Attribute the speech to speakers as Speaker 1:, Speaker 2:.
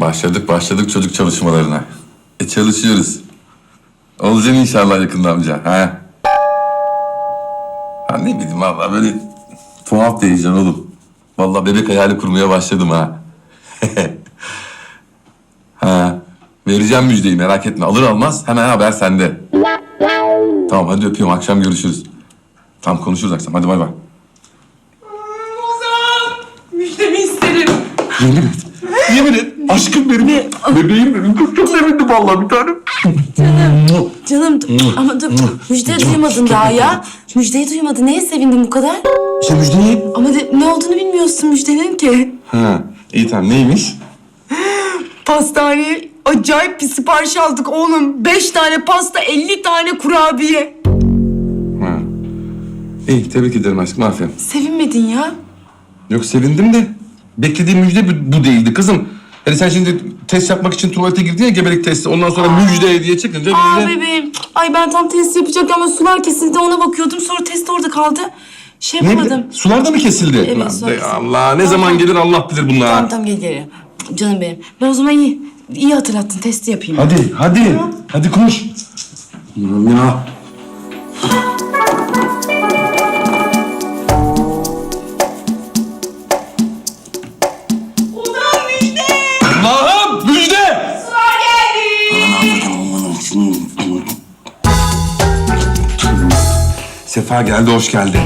Speaker 1: Başladık başladık çocuk çalışmalarına. E çalışıyoruz. Olacaksın inşallah yakında amca. Ha? Ha ne bileyim valla böyle tuhaf heyecan oğlum. Valla bebek hayali kurmaya başladım ha. ha. Vereceğim müjdeyi merak etme. Alır almaz hemen haber sende. Tamam hadi öpüyorum akşam görüşürüz. Tamam konuşuruz akşam hadi bay bay.
Speaker 2: Müjdemi isterim.
Speaker 1: Yemin et. Yemin et. Aşkım benim. Bebeğim benim. Çok, çok sevindim vallahi bir tanem.
Speaker 2: Canım ama dur müjde duymadın daha ya. Müjdeyi duymadın. Neye sevindin bu kadar?
Speaker 1: İşte müjdeyi.
Speaker 2: Ama de, ne olduğunu bilmiyorsun müjdenin ki.
Speaker 1: Ha. İyi tamam neymiş?
Speaker 2: Pastaneye acayip bir sipariş aldık oğlum. Beş tane pasta, elli tane kurabiye.
Speaker 1: Ha. İyi tebrik ederim aşkım aferin.
Speaker 2: Sevinmedin ya.
Speaker 1: Yok sevindim de beklediğim müjde bu değildi kızım. Yani sen şimdi test yapmak için tuvalete girdin ya gebelik testi. Ondan sonra müjde diye çıkınca
Speaker 2: Aa
Speaker 1: biz de...
Speaker 2: bebeğim. Ay ben tam test yapacakken ama sular kesildi ona bakıyordum. Sonra test orada kaldı. Şey
Speaker 1: Ne
Speaker 2: yapamadım.
Speaker 1: bi- Sular da mı kesildi?
Speaker 2: Evet,
Speaker 1: Lan
Speaker 2: sular
Speaker 1: be
Speaker 2: kesildi.
Speaker 1: Allah ne zaman gelir Allah bilir bunlar.
Speaker 2: Tamam tamam gel gel. Canım benim. Ben o zaman iyi. iyi hatırlattın. Testi yapayım.
Speaker 1: Hadi hadi. Hadi koş. Ya. Sefa geldi hoş geldi.